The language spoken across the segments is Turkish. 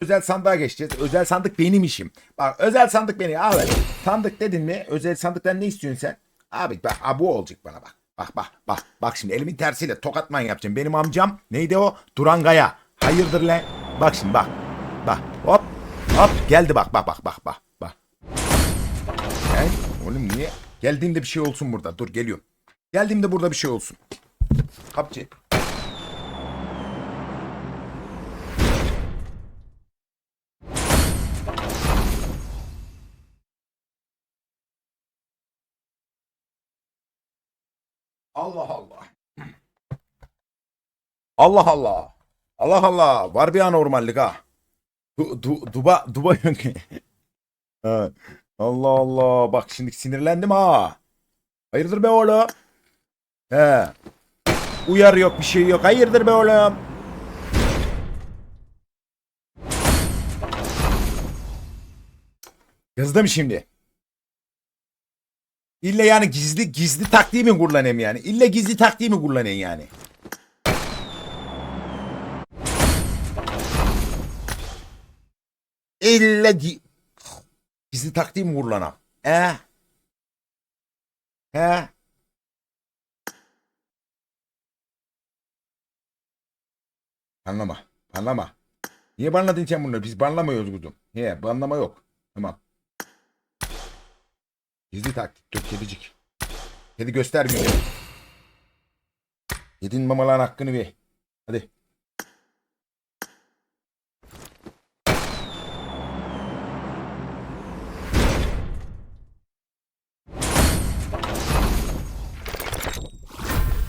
Özel sandığa geçeceğiz. Özel sandık benim işim. Bak özel sandık benim. Abi sandık dedin mi? Özel sandıktan ne istiyorsun sen? Abi bak ha, bu olacak bana bak. Bak bak bak. Bak şimdi elimin tersiyle tokatman yapacağım. Benim amcam neydi o? Durangaya. Hayırdır lan? Bak şimdi bak. Bak hop hop geldi bak bak bak bak bak. bak. Gel. Oğlum niye? Geldiğimde bir şey olsun burada. Dur geliyorum. Geldiğimde burada bir şey olsun. Kapçı. Allah Allah. Allah Allah. Allah Allah. Var bir anormallik ha. Du, du, duba, duba. Allah Allah. Bak şimdi sinirlendim ha. Hayırdır be oğlum? He. Uyar yok bir şey yok. Hayırdır be oğlum? Kızdım şimdi. İlle yani gizli gizli taktiği mi kullanayım yani? İlle gizli taktiği mi kullanayım yani? İlle gi- gizli taktiği mi kullanam? E? He? Anlama. Anlama. Niye banladın sen bunları? Biz banlamıyoruz kuzum. He, banlama yok. Tamam. Gizli taktik. Dur kedicik. Kedi göstermiyor. Yedin mamaların hakkını ver. Hadi.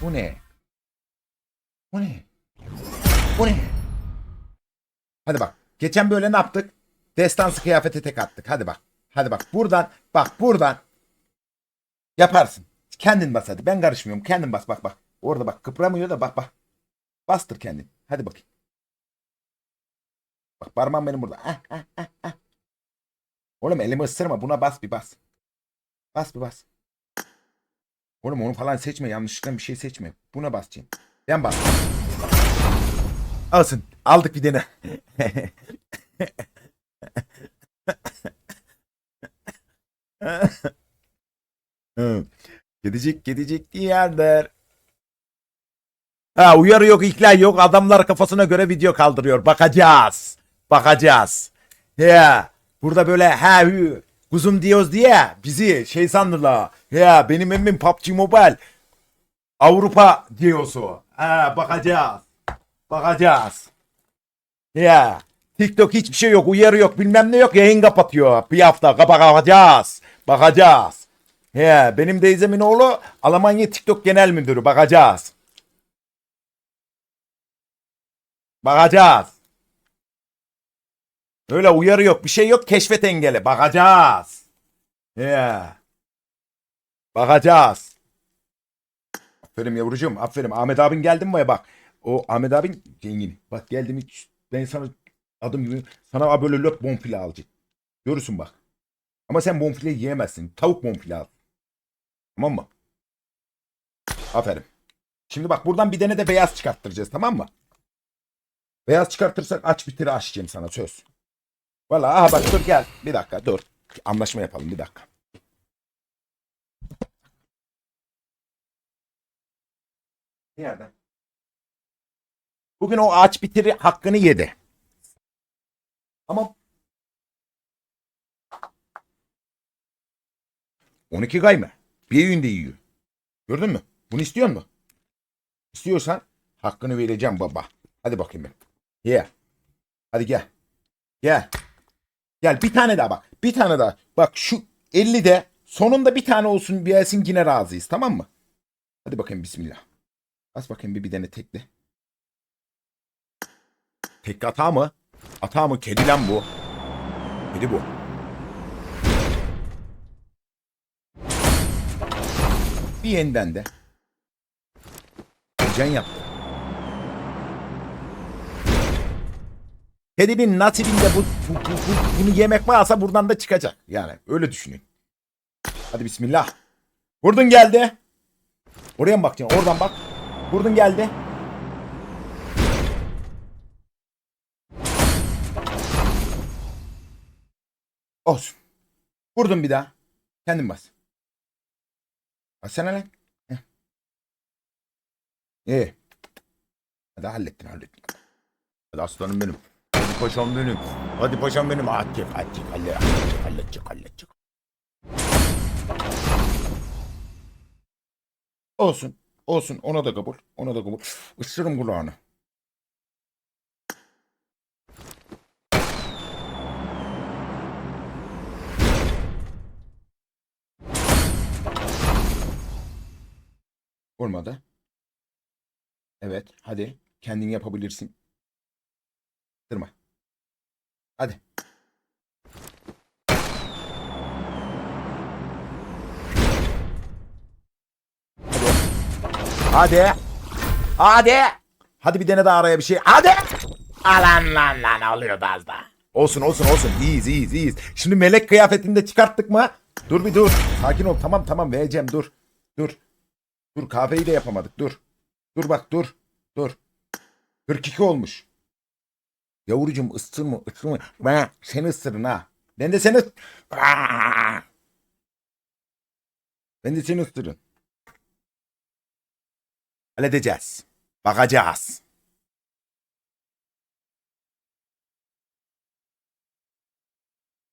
Bu ne? Bu ne? Bu ne? Hadi bak. Geçen böyle ne yaptık? Destansı kıyafete tek attık. Hadi bak. Hadi bak. Buradan bak buradan yaparsın. Kendin bas hadi. Ben karışmıyorum. Kendin bas bak bak. Orada bak kıpramıyor da bak bak. Bastır kendin. Hadi bakayım. Bak parmağım benim burada. Ah, ah, ah, ah. Oğlum elimi ısırma. Buna bas bir bas. Bas bir bas. Oğlum onu falan seçme. Yanlışlıkla bir şey seçme. Buna basacaksın. Ben bas. Alsın. Aldık bir tane. Hı. Gidecek gidecek yerler. Ha uyarı yok ihlal yok adamlar kafasına göre video kaldırıyor. Bakacağız. Bakacağız. Ya burada böyle ha hü, kuzum diyoruz diye bizi şey sandılar. Ya benim emmim PUBG Mobile Avrupa diyorsu. Ha bakacağız. Bakacağız. Ya TikTok hiçbir şey yok uyarı yok bilmem ne yok yayın kapatıyor. Bir hafta bakacağız. Bakacağız. He, benim teyzemin oğlu Almanya TikTok Genel Müdürü. Bakacağız. Bakacağız. Öyle uyarı yok. Bir şey yok. Keşfet engeli. Bakacağız. He. Bakacağız. Aferin yavrucuğum. Aferin. Ahmet abin geldin mi bak. O Ahmet abin zengin. Bak geldim hiç. Ben sana adım gibi sana böyle löp bonfile alacak. Görürsün bak. Ama sen bonfile yiyemezsin. Tavuk bonfile al. Tamam mı? Aferin. Şimdi bak buradan bir tane de beyaz çıkarttıracağız tamam mı? Beyaz çıkartırsak aç bitir açacağım sana söz. Valla aha bak dur gel. Bir dakika dur. Anlaşma yapalım bir dakika. Nerede? Bugün o aç bitiri hakkını yedi. Tamam. 12 gay mı? Bir günde yiyor. Gördün mü? Bunu istiyor mu? İstiyorsan hakkını vereceğim baba. Hadi bakayım ben. Ye. Hadi gel. Gel. Gel bir tane daha bak. Bir tane daha. Bak şu 50'de sonunda bir tane olsun bir gelsin yine razıyız tamam mı? Hadi bakayım bismillah. Bas bakayım bir bir tane tekle. Tek ata mı? Ata mı? Kedi lan bu. Kedi bu. Bir yeniden de. Can yaptı. Kedinin nasibinde bu, bu, bu- bu- bunu yemek varsa buradan da çıkacak. Yani öyle düşünün. Hadi bismillah. Vurdun geldi. Oraya mı bakacaksın? Oradan bak. Vurdun geldi. Olsun. Vurdum bir daha. Kendin bas. Bassana lan. Heh. İyi. Hadi hallettin hallettin. Hadi aslanım benim. Hadi paşam benim. Hadi paşam benim. Halledecek halledecek halledecek halledecek halledecek. Olsun. Olsun. Ona da kabul. Ona da kabul. Isırım kulağını. Olmadı. Evet. Hadi. Kendin yapabilirsin. Kırma. Hadi. Hadi. Hadi. Hadi. Bir tane daha araya bir şey. Hadi. Alan lan lan alıyordu az daha. Olsun olsun olsun. İyiyiz iyiyiz iyiyiz. Şimdi melek kıyafetini de çıkarttık mı? Dur bir dur. Sakin ol. Tamam tamam vereceğim dur. Dur. Dur kahveyi de yapamadık. Dur. Dur bak dur. Dur. 42 olmuş. Yavrucuğum ısırma ısırma. Ben seni ısırın ha. Ben de seni! Ben de seni ısırın. Halledeceğiz. Bakacağız.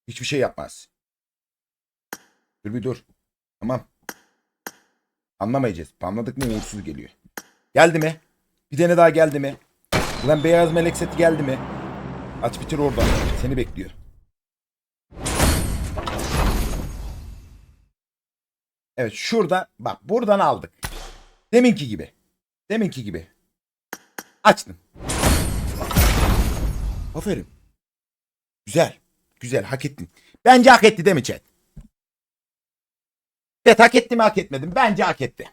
Hiçbir şey yapmaz. Dur bir dur. Tamam. Anlamayacağız. Anladık mı uğursuz geliyor. Geldi mi? Bir tane daha geldi mi? Ulan beyaz melek seti geldi mi? Aç bitir orada. Seni bekliyor. Evet şurada bak buradan aldık. Deminki gibi. Deminki gibi. Açtım. Aferin. Güzel. Güzel hak ettin. Bence hak etti değil mi chat? Evet hak etti mi hak etmedim. Bence hak etti.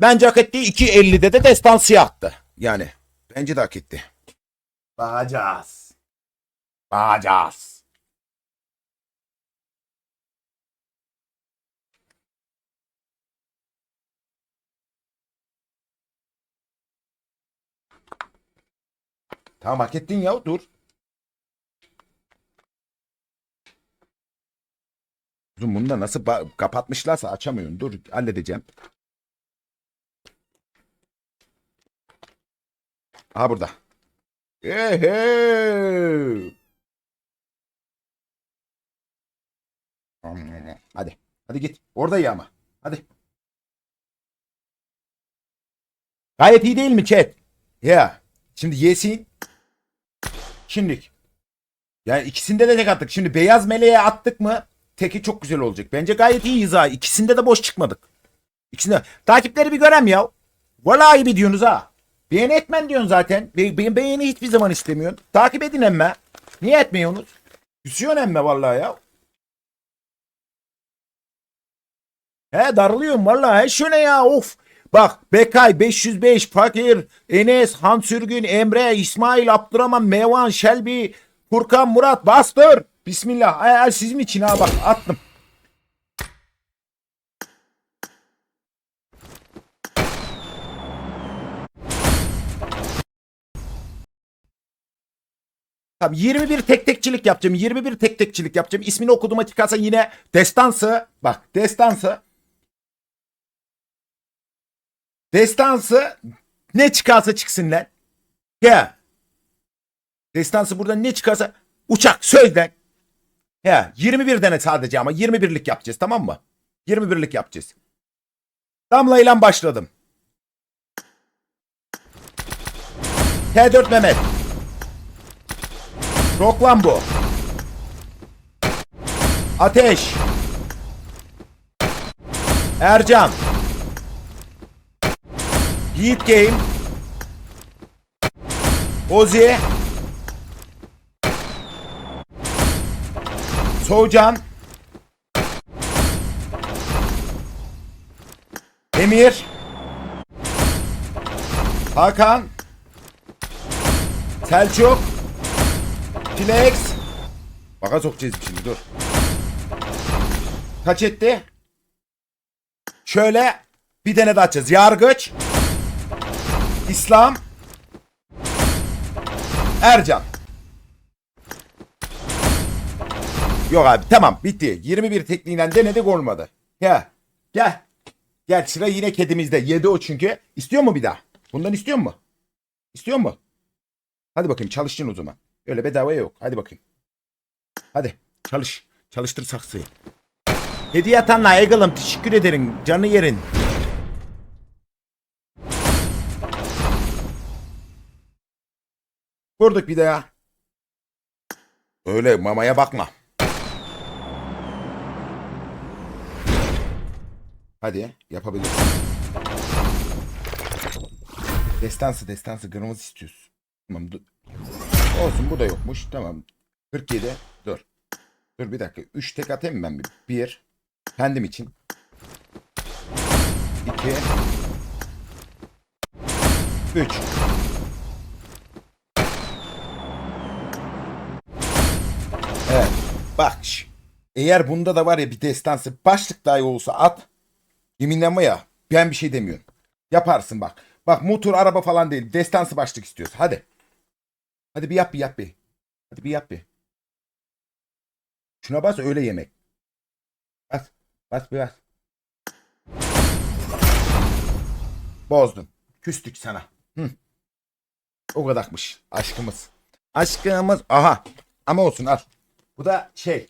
Bence hak etti. 2.50'de de destansiye attı. Yani. Bence de hak etti. Bakacağız. Bakacağız. Tamam hak ettin ya dur. Bunu da nasıl kapatmışlarsa açamıyorum. Dur halledeceğim. Aha burada. Ehe. Hadi. Hadi git. Orada iyi ama. Hadi. Gayet iyi değil mi chat? Ya. Şimdi yesin. Şimdilik. Yani ikisinde de tek attık. Şimdi beyaz meleğe attık mı teki çok güzel olacak. Bence gayet iyiyiz ha. İkisinde de boş çıkmadık. İkisinde. Takipleri bir görem ya. Vallahi bir diyorsunuz ha. Beğen etmen diyorsun zaten. Be be beğeni hiçbir zaman istemiyorsun. Takip edin emme. Niye etmiyorsunuz? Küsüyorsun emme vallahi ya. He darılıyorum vallahi. He şöyle ya of. Bak Bekay 505 Fakir Enes Han Sürgün Emre İsmail Abdurrahman Mevan Şelbi Furkan Murat bastır. Bismillah. Ay, ay, sizin için ha bak attım. Tamam 21 tek tekçilik yapacağım. 21 tek tekçilik yapacağım. İsmini okuduğuma çıkarsa yine destansı. Bak destansı. Destansı ne çıkarsa çıksın lan. Ya. Destansı burada ne çıkarsa uçak sözden. Ya 21 tane sadece ama 21'lik yapacağız tamam mı? 21'lik yapacağız. Damla ile başladım. T4 Mehmet. Rock lan bu. Ateş. Ercan. Yiğit Game. Ozi. Soğucan. Emir. Hakan. Selçuk. Flex. Baka sokacağız şimdi dur. Kaç etti? Şöyle bir tane daha açacağız. Yargıç. İslam. Ercan. Yok abi tamam bitti. 21 tekniğiyle denedik olmadı. Ya gel. Gel sıra yine kedimizde. Yedi o çünkü. İstiyor mu bir daha? Bundan istiyor mu? İstiyor mu? Hadi bakayım çalışsın o zaman. Öyle bedava yok. Hadi bakayım. Hadi çalış. Çalıştır saksıyı. Hediye atanla Eagle'ım teşekkür ederim. Canı yerin. Vurduk bir de ya. Öyle mamaya bakma. Hadi yapabilirsin. Destansı destansı kırmızı istiyoruz. Tamam dur. Olsun bu da yokmuş. Tamam. 47. Dur. Dur bir dakika. 3 tek atayım ben bir? 1. Kendim için. 2. 3. Evet. Bak. Eğer bunda da var ya bir destansı başlık dahi olsa at. Yeminle ama ya ben bir şey demiyorum. Yaparsın bak. Bak motor araba falan değil. Destansı başlık istiyoruz. Hadi. Hadi bir yap bir yap bir. Hadi bir yap bir. Şuna bas öyle yemek. Bas. Bas bir bas. Bozdun. Küstük sana. Hı. O kadarmış. Aşkımız. Aşkımız. Aha. Ama olsun al. Bu da şey.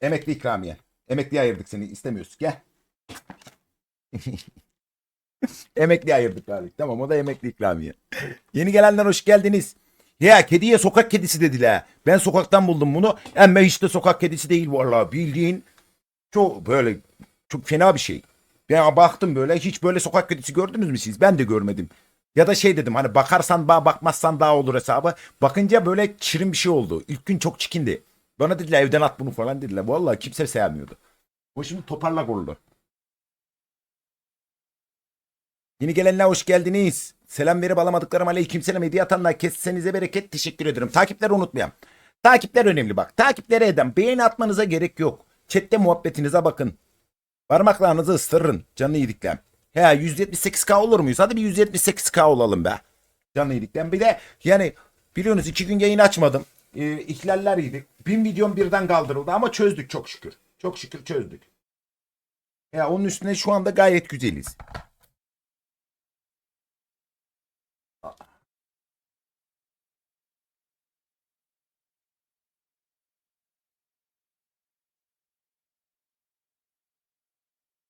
Emekli ikramiye. Emekliye ayırdık seni. istemiyoruz. Gel. emekli ayırdık abi. Tamam o da emekli ikramiye. Yeni gelenler hoş geldiniz. Ya kediye sokak kedisi dediler. Ben sokaktan buldum bunu. Ama hiç sokak kedisi değil vallahi. Bildiğin çok böyle çok fena bir şey. Ben baktım böyle hiç böyle sokak kedisi gördünüz mü siz? Ben de görmedim. Ya da şey dedim hani bakarsan bağ bakmazsan daha olur hesabı. Bakınca böyle çirin bir şey oldu. İlk gün çok çikindi. Bana dediler evden at bunu falan dediler. Vallahi kimse sevmiyordu. O şimdi toparlak oldu. Yeni gelenler hoş geldiniz. Selam verip alamadıklarım aleyküm selam hediye atanlar kessenize bereket teşekkür ederim. Takipleri unutmayın. Takipler önemli bak. Takipleri eden beğeni atmanıza gerek yok. Chatte muhabbetinize bakın. Parmaklarınızı ıstırın. Canlı yedikler. He 178k olur muyuz? Hadi bir 178k olalım be. Canlı yedikler. Bir de yani biliyorsunuz iki gün yayın açmadım. Ee, ihlaller yedik. Bin videom birden kaldırıldı ama çözdük çok şükür. Çok şükür çözdük. Ya onun üstüne şu anda gayet güzeliz.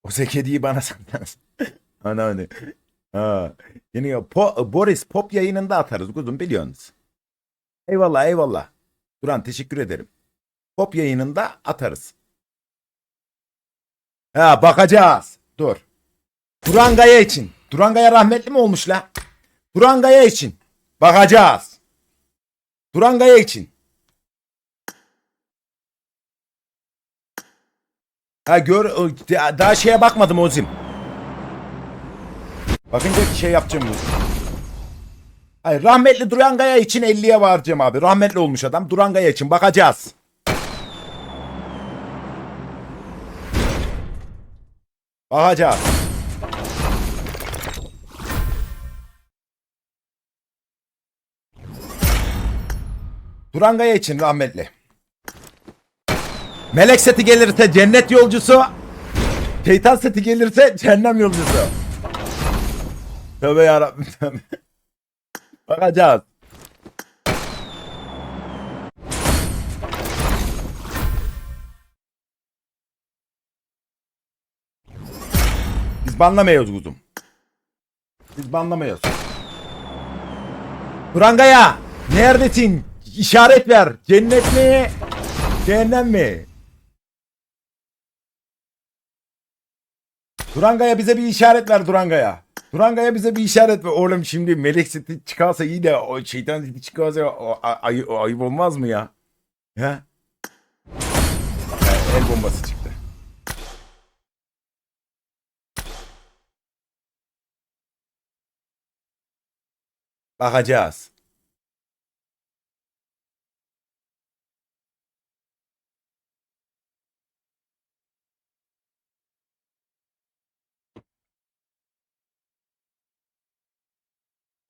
O sekediyi bana satmaz. Ana hani. Ha. Yeni ya, Po- Boris Pop yayınında atarız kuzum biliyorsunuz. Eyvallah eyvallah. Duran teşekkür ederim. Pop yayınında atarız. Ha bakacağız. Dur. Durangaya için. Durangaya rahmetli mi olmuş la? Durangaya için. Bakacağız. Durangaya için. Ha gör daha şeye bakmadım Ozim. Bakınca şey yapacağım Ozim. Hayır rahmetli Durangaya için 50'ye varacağım abi. Rahmetli olmuş adam. Durangaya için bakacağız. Bakacağız. Durangaya için rahmetli. Melek seti gelirse cennet yolcusu. Şeytan seti gelirse cehennem yolcusu. Tövbe yarabbim tövbe. Bakacağız. Biz banlamıyoruz kuzum. Biz banlamıyoruz. Durangaya neredesin? İşaret ver. Cennet mi? Cehennem mi? Durangaya bize bir işaret ver Durangaya. Durangaya bize bir işaret ver. Oğlum şimdi melek seti çıkarsa iyi de o şeytan seti çıkarsa o, ay, o ayıp olmaz mı ya? He? Ya, el bombası çıktı. Bakacağız.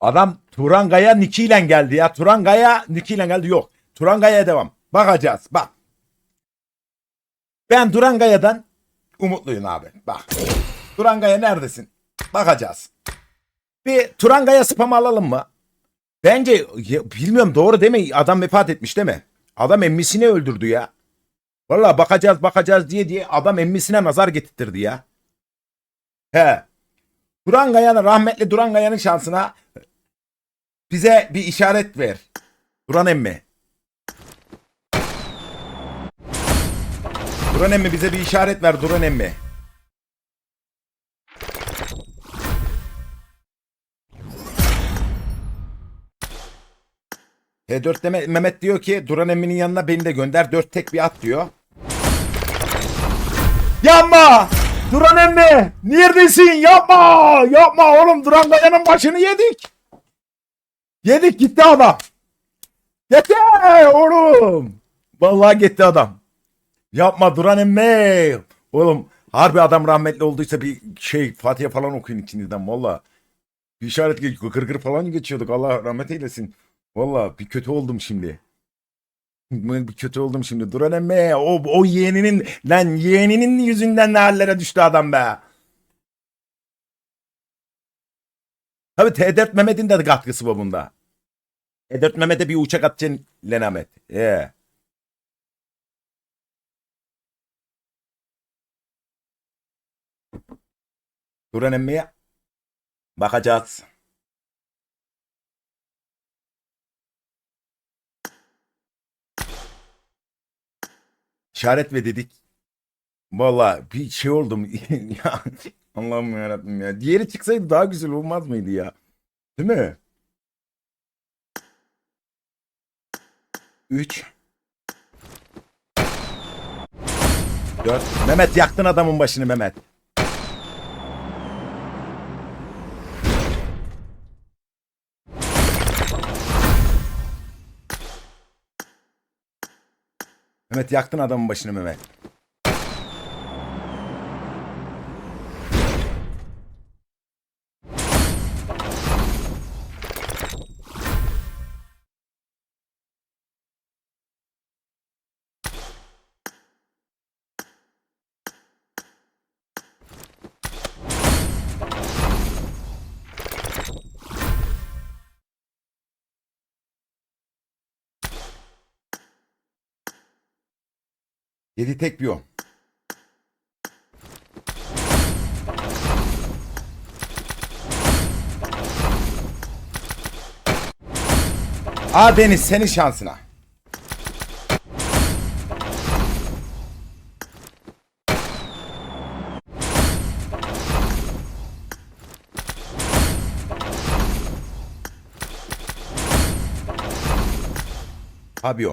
Adam Turangaya Niki ile geldi ya. Turangaya Niki ile geldi yok. Turangaya devam. Bakacağız. Bak. Ben Durangaya'dan umutluyum abi. Bak. Durangaya neredesin? Bakacağız. Bir Turangaya spam alalım mı? Bence ya, bilmiyorum doğru değil mi? Adam vefat etmiş değil mi? Adam emmisini öldürdü ya. Valla bakacağız bakacağız diye diye adam emmisine nazar getirtirdi ya. He. Durangaya'nın rahmetli Durangaya'nın şansına bize bir işaret ver. Duran emmi. Duran emmi bize bir işaret ver Duran emmi. T4 deme, Mehmet diyor ki Duran emminin yanına beni de gönder. 4 tek bir at diyor. Yapma! Duran emmi! Neredesin? Yapma! Yapma oğlum Duran Kaya'nın başını yedik. Yedik gitti adam. Gitti oğlum. Vallahi gitti adam. Yapma Duran emmi. Oğlum harbi adam rahmetli olduysa bir şey Fatiha falan okuyun içinizden valla. Bir işaret gır gır falan geçiyorduk. Allah rahmet eylesin. Valla bir kötü oldum şimdi. Bir kötü oldum şimdi. Duran emmi. O, o yeğeninin lan yeğeninin yüzünden ne hallere düştü adam be. Tabi T4 Mehmet'in de katkısı var bunda. T4 Mehmet'e bir uçak atacaksın Lenamet. Ee. Duran emmiye bakacağız. İşaret ve dedik. Valla bir şey oldum. Allah'ım yarabbim ya. Diğeri çıksaydı daha güzel olmaz mıydı ya? Değil mi? 3 4 Mehmet yaktın adamın başını Mehmet. Mehmet yaktın adamın başını Mehmet. Yedi tek bir o. Aa Deniz senin şansına. Abi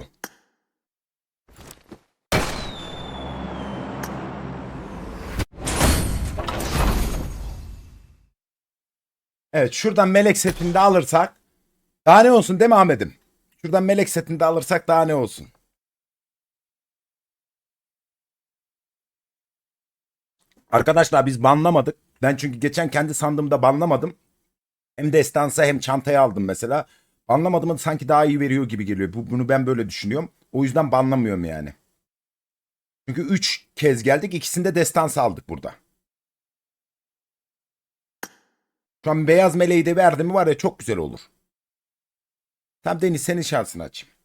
Evet şuradan melek setini de alırsak daha ne olsun değil mi Ahmet'im? Şuradan melek setini de alırsak daha ne olsun? Arkadaşlar biz banlamadık. Ben çünkü geçen kendi sandığımda banlamadım. Hem destansa hem çantaya aldım mesela. Banlamadığımı sanki daha iyi veriyor gibi geliyor. Bu, bunu ben böyle düşünüyorum. O yüzden banlamıyorum yani. Çünkü 3 kez geldik. ikisinde destansı aldık burada. Şu an beyaz meleği de verdim mi var ya çok güzel olur. Tam Deniz senin şansını açayım.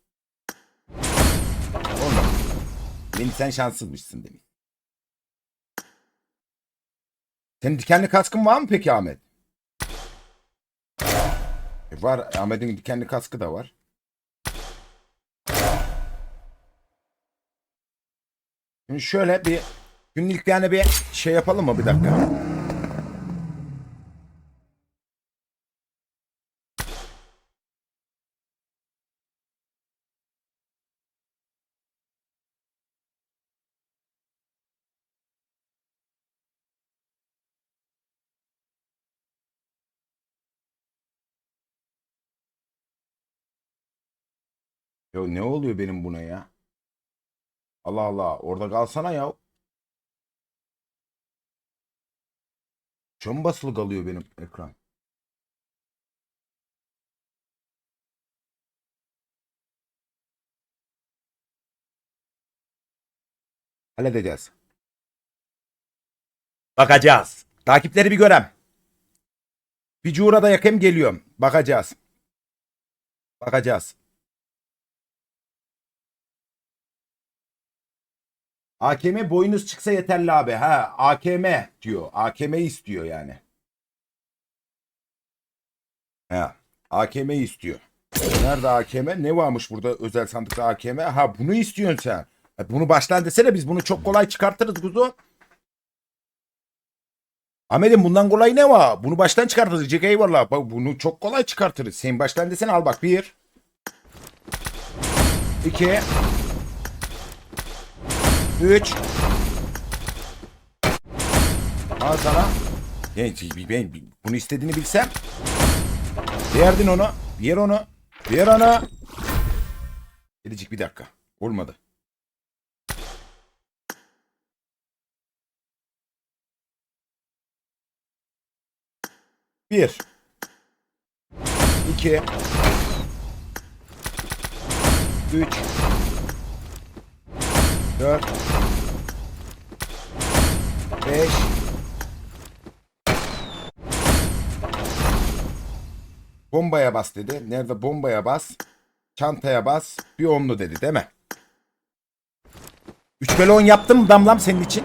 Olmadı. Deniz sen şanssızmışsın Deniz. Senin dikenli kaskın var mı peki Ahmet? E var. Ahmet'in dikenli kaskı da var. Şimdi şöyle bir günlük yani bir şey yapalım mı bir dakika? Ne oluyor benim buna ya? Allah Allah orada kalsana ya. Çok basılı kalıyor benim ekran. Halledeceğiz. Bakacağız. Takipleri bir görem. Bir cura da yakayım geliyorum. Bakacağız. Bakacağız. AKM boyunuz çıksa yeterli abi. Ha AKM diyor. AKM istiyor yani. Ha AKM istiyor. Nerede AKM? Ne varmış burada özel sandıkta AKM? Ha bunu istiyorsun sen. E, Bunu baştan desene biz bunu çok kolay çıkartırız kuzu. Ahmet'im bundan kolay ne var? Bunu baştan çıkartırız. Diyecek eyvallah. Bak bunu çok kolay çıkartırız. Sen baştan desene al bak. Bir. iki, Üç. Al sana. Ben, ben bunu istediğini bilsem. Verdin onu. Ver onu. Ver onu. Gelecek bir dakika. Olmadı. Bir. İki. Üç. Dört. Beş. Bombaya bas dedi. Nerede bombaya bas? Çantaya bas. Bir onlu dedi değil mi? 3 bölü 10 yaptım damlam senin için?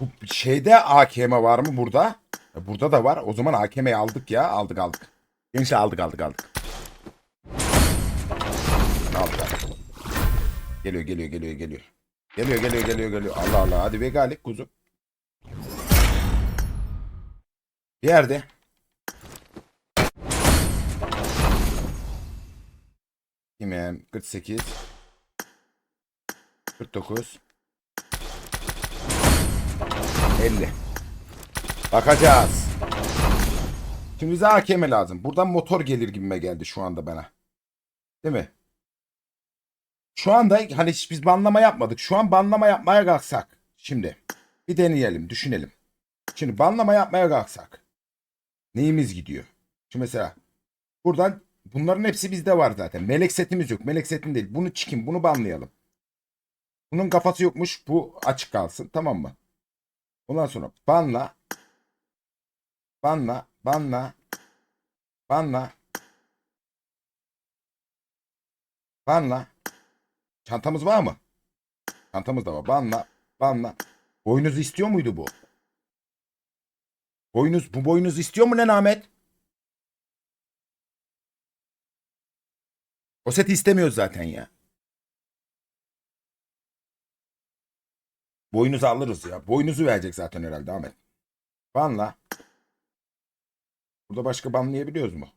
Bu şeyde AKM var mı burada? Burada da var. O zaman AKM'yi aldık ya. Aldık aldık. Gençler aldık aldık aldık. Aldık aldık. Geliyor geliyor geliyor geliyor. Geliyor geliyor geliyor geliyor. Allah Allah hadi be galip kuzu. Bir yerde. Kimem 48 49 50 Bakacağız. Şimdi bize AKM lazım. Buradan motor gelir gibime geldi şu anda bana. Değil mi? Şu anda hani hiç biz banlama yapmadık. Şu an banlama yapmaya kalksak. Şimdi bir deneyelim, düşünelim. Şimdi banlama yapmaya kalksak. Neyimiz gidiyor? Şimdi mesela buradan bunların hepsi bizde var zaten. Melek setimiz yok. Melek setin değil. Bunu çıkın, bunu banlayalım. Bunun kafası yokmuş. Bu açık kalsın. Tamam mı? Ondan sonra banla. Banla. Banla. Banla. Banla. Çantamız var mı? Çantamız da var. Banla. Banla. Boynuz istiyor muydu bu? Boynuz, bu boynuz istiyor mu lan Ahmet? O seti istemiyoruz zaten ya. Boynuzu alırız ya. Boynuzu verecek zaten herhalde Ahmet. Banla. Burada başka banlayabiliyoruz mu?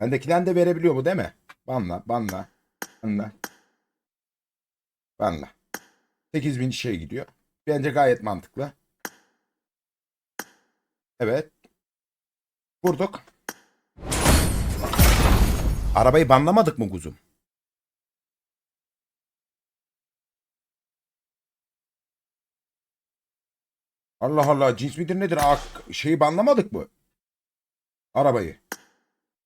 Bendekinden de verebiliyor mu değil mi? Banla, banla, banla. Banla. 8000 şey gidiyor. Bence gayet mantıklı. Evet. Vurduk. Arabayı banlamadık mı kuzum? Allah Allah cins midir nedir? Ak- şeyi banlamadık mı? Arabayı.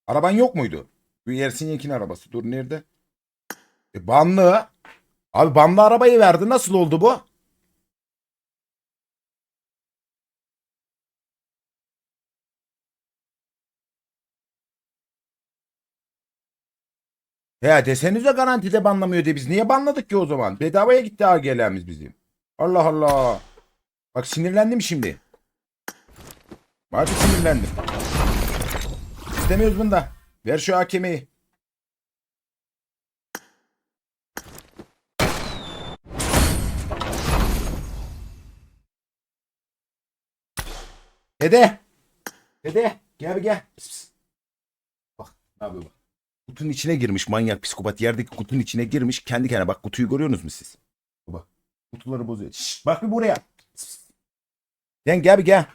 Araban yok muydu? Ersin Yekin arabası. Dur nerede? E banlı. Abi banlı arabayı verdi. Nasıl oldu bu? Ya desenize garantide banlamıyor diye biz niye banladık ki o zaman? Bedavaya gitti AGL'miz bizim. Allah Allah. Bak sinirlendim şimdi. Harbi sinirlendim. İstemiyoruz bunu da. Ver şu hakemeyi. Dede. Dede. Gel bir gel. Pıs, pıs. Bak ne yapıyor bak. Kutunun içine girmiş manyak psikopat. Yerdeki kutunun içine girmiş. Kendi kendine bak kutuyu görüyorsunuz mu siz? Bak. Kutuları bozuyor. Şşş, bak bir buraya. Pıs, pıs. Gel gel bir gel.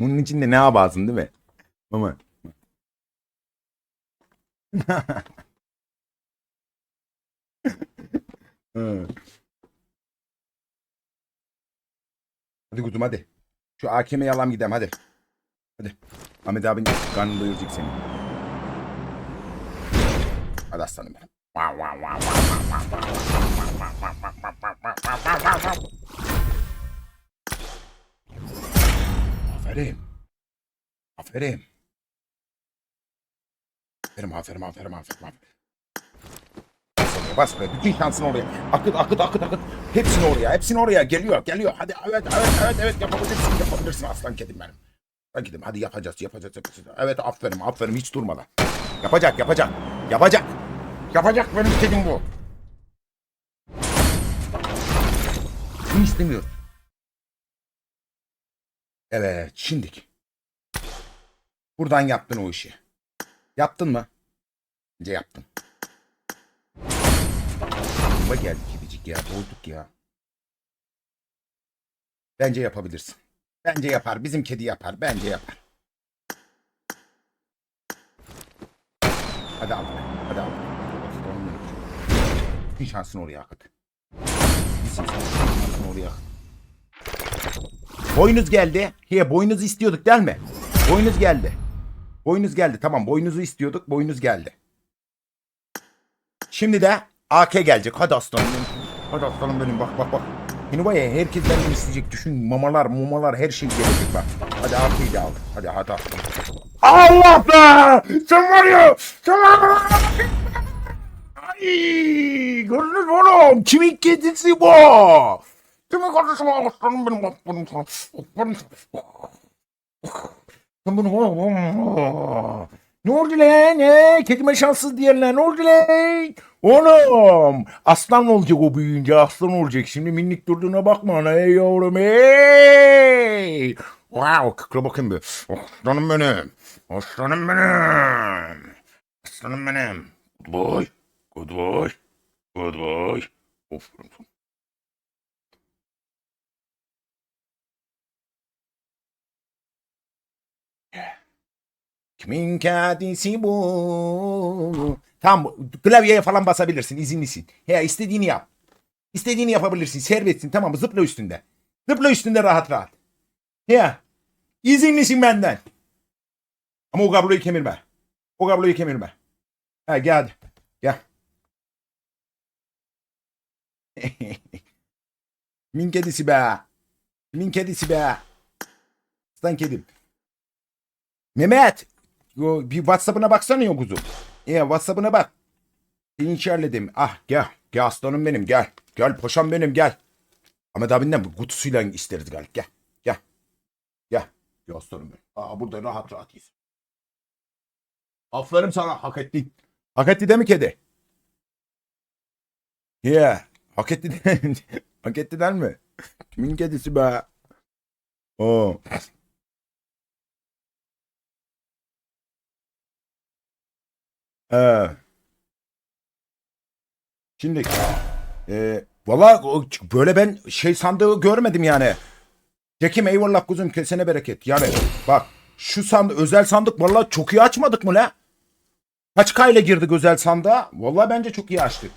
Bunun içinde ne yaparsın değil mi? Mama. Hı. hadi kuzum hadi. Şu AKM'yi alalım gidelim hadi. Hadi. Ahmet abin karnını doyuracak seni. Hadi aslanım benim. Aferin. Aferin. Aferin, aferin, aferin, aferin, aferin. Bas oraya, bas oraya. Bütün şansını oraya. Akıt, akıt, akıt, akıt. Hepsini oraya, hepsini oraya. Geliyor, geliyor. Hadi, evet, evet, evet, evet. Yapabilirsin, yapabilirsin aslan kedim benim. Aslan kedim. Hadi yapacağız, yapacağız, yapacağız. Evet, aferin, aferin. Hiç durmadan. Yapacak, yapacak. Yapacak. Yapacak benim kedim bu. Bunu istemiyorum. Evet, şimdik. Buradan yaptın o işi. Yaptın mı? Bence yaptın. Aklıma geldi kedicik ya. Bozduk ya. Bence yapabilirsin. Bence yapar. Bizim kedi yapar. Bence yapar. Hadi al. Hadi al. Bir şansını oraya akıt. Bir şansını oraya akıt. Boynuz geldi. He boynuz istiyorduk değil mi? Boynuz geldi. Boynuz geldi. Tamam boynuzu istiyorduk. Boynuz geldi. Şimdi de AK gelecek. Hadi aslanım. Hadi aslanım benim. Bak bak bak. Şimdi var ya herkes benden isteyecek. Düşün mamalar mamalar her şey gelecek bak. Hadi AK'yi de al. Hadi hadi aslanım. Allah be! Sen var ya! Sen var ya! Ay! Gördünüz mü oğlum? Kimin kedisi bu? Kedisi bu? Aslanım benim. Aslanım sana. Aslanım sana. Sen bunu ne oldu lan? Ne? Kedime şanssız diyenler ne oldu lan? Oğlum aslan olacak o büyüyünce aslan olacak. Şimdi minik durduğuna bakma ana ey yavrum ey. Wow kıkla bakayım bir. Aslanım benim. Aslanım benim. Aslanım benim. Good boy. Good boy. Good boy. Of. Kimin kedisi bu? Tamam klavyeye falan basabilirsin izinlisin. He istediğini yap. İstediğini yapabilirsin serbestsin tamam mı zıpla üstünde. Zıpla üstünde rahat rahat. He izinlisin benden. Ama o kabloyu kemirme. O kabloyu kemirme. Ha gel. Gel. Kimin kedisi be? Kimin kedisi be? Aslan kedim. Mehmet. Yo, bir Whatsapp'ına baksana ya kuzum. Ya Whatsapp'ına bak. Seni içerledim. Ah gel. Gel aslanım benim gel. Gel paşam benim gel. Ahmet abinden bu kutusuyla isteriz gel. Gel. Gel. Gel. Gel aslanım benim. Aa, burada rahat rahat yiyiz. Aferin sana hak ettin. Hak etti değil mi kedi? Yeah. Hak etti de Hak etti der mi? Kimin kedisi be? Oo. Ee, şimdi e, valla böyle ben şey sandığı görmedim yani. Cekim eyvallah kuzum kesene bereket. Yani bak şu sandık özel sandık valla çok iyi açmadık mı la? Kaç kayla girdik özel sandığa? Valla bence çok iyi açtık.